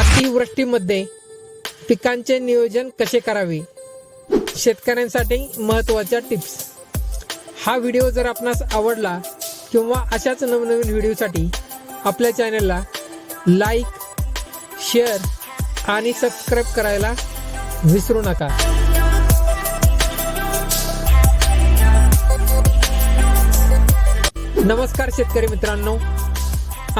अतिवृष्टीमध्ये पिकांचे नियोजन कसे करावे? शेतकऱ्यांसाठी महत्त्वाच्या टिप्स. हा व्हिडिओ जर आपणास आवडला किंवा अशाच नवनवीन व्हिडिओसाठी आपल्या चॅनलला लाईक शेअर आणि सबस्क्राईब करायला विसरू नका. नमस्कार शेतकरी मित्रांनो.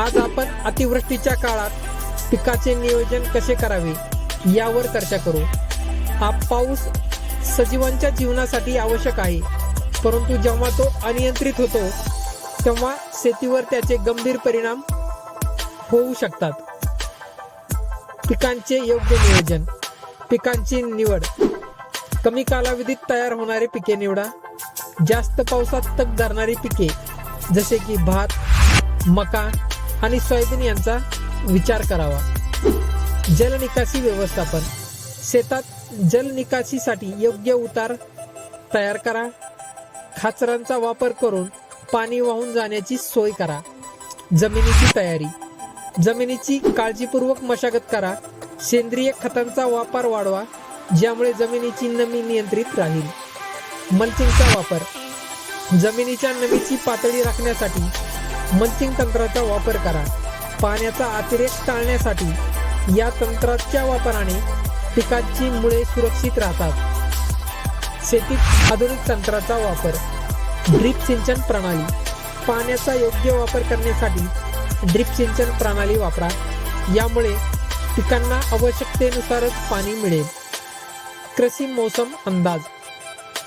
आज आपण अतिवृष्टीच्या काळात पिकाचे नियोजन कसे करावे? यावर चर्चा करू. हा पाऊस सजीवांच्या जीवनासाठी आवश्यक आहे. परंतु जेव्हा तो अनियंत्रित होतो तेव्हा शेतीवर त्याचे गंभीर परिणाम होऊ शकतात. पिकांचे योग्य नियोजन पिकांची निवड कमी कालावधीत तयार होणारे पिके निवडा. जास्त पावसात तग धरणारी पिके जसे की भात मका आणि सोयाबीन यांचा विचार करावा. जल निकासी व्यवस्थापन. शेतात जल निकासीसाठी योग्य उतार तयार करा. खाचरांचा वापर करून पाणी वाहून जाण्याची सोय करा. जमिनीची तयारी. जमिनीची काळजीपूर्वक मशागत करा. सेंद्रिय खतांचा वापर वाढवा ज्यामुळे जमिनीची नमी नियंत्रित राहील. मल्चिंगचा वापर. जमिनीच्या नमीची पातळी राखण्यासाठी मल्चिंग तंत्राचा वापर करा. पाण्याचा अतिरेक टाळण्यासाठी या तंत्राच्या वापराने पिकाची मुळे सुरक्षित राहतात. शेतीत आधुनिक तंत्राचा वापर ड्रीप सिंचन प्रणाली पाण्याचा योग्य वापर करण्यासाठी ड्रीप सिंचन प्रणाली वापरा. यामुळे पिकांना आवश्यकतेनुसारच पाणी मिळेल. कृषी मोसम अंदाज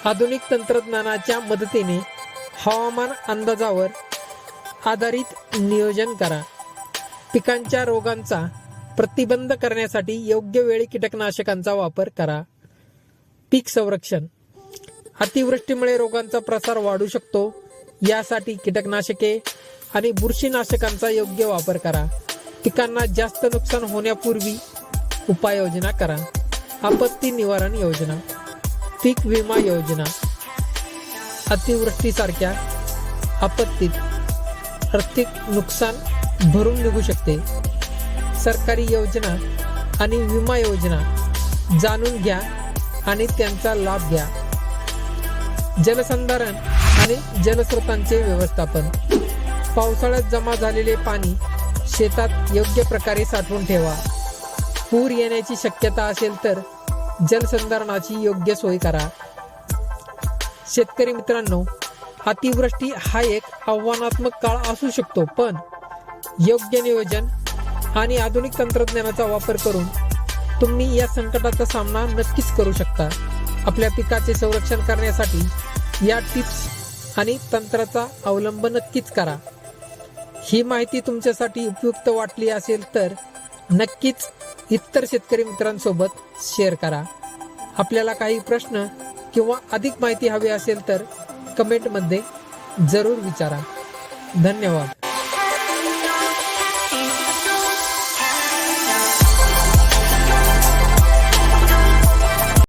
आधुनिक तंत्रज्ञानाच्या मदतीने हवामान अंदाजावर आधारित नियोजन करा. पिकांच्या रोगांचा प्रतिबंध करण्यासाठी योग्य वेळी कीटकनाशकांचा वापर करा. पीक संरक्षण. अतिवृष्टीमुळे रोगांचा प्रसार वाढू शकतो. यासाठी कीटकनाशके आणि बुरशीनाशकांचा योग्य वापर करा. पिकांना जास्त नुकसान होण्यापूर्वी उपाययोजना करा. आपत्ती निवारण योजना. पीक विमा योजना. अतिवृष्टीसारख्या आपत्तीत आर्थिक नुकसान भरून निघू शकते. सरकारी योजना आणि विमा योजना जाणून घ्या आणि त्यांचा लाभ घ्या. जलसंधारण आणि जलस्रोतांचे व्यवस्थापन. पावसाळ्यात जमा झालेले पाणी शेतात योग्य प्रकारे साठवून ठेवा. पूर येण्याची शक्यता असेल तर जलसंधारणाची योग्य सोय करा. शेतकरी मित्रांनो अतिवृष्टी हा एक आव्हानात्मक काळ असू शकतो पण योग्य नियोजन आणि आधुनिक तंत्रज्ञानाचा वापर करून तुम्ही या संकटाचा सामना नक्कीच करू शकता. आपल्या पिकाचे संरक्षण करण्यासाठी या टिप्स आणि तंत्राचा अवलंब नक्कीच करा. ही माहिती तुमच्यासाठी उपयुक्त वाटली असेल तर नक्कीच इतर शेतकरी मित्रांसोबत शेअर करा. आपल्याला काही प्रश्न किंवा अधिक माहिती हवी असेल तर कमेंटमध्ये जरूर विचारा. धन्यवाद.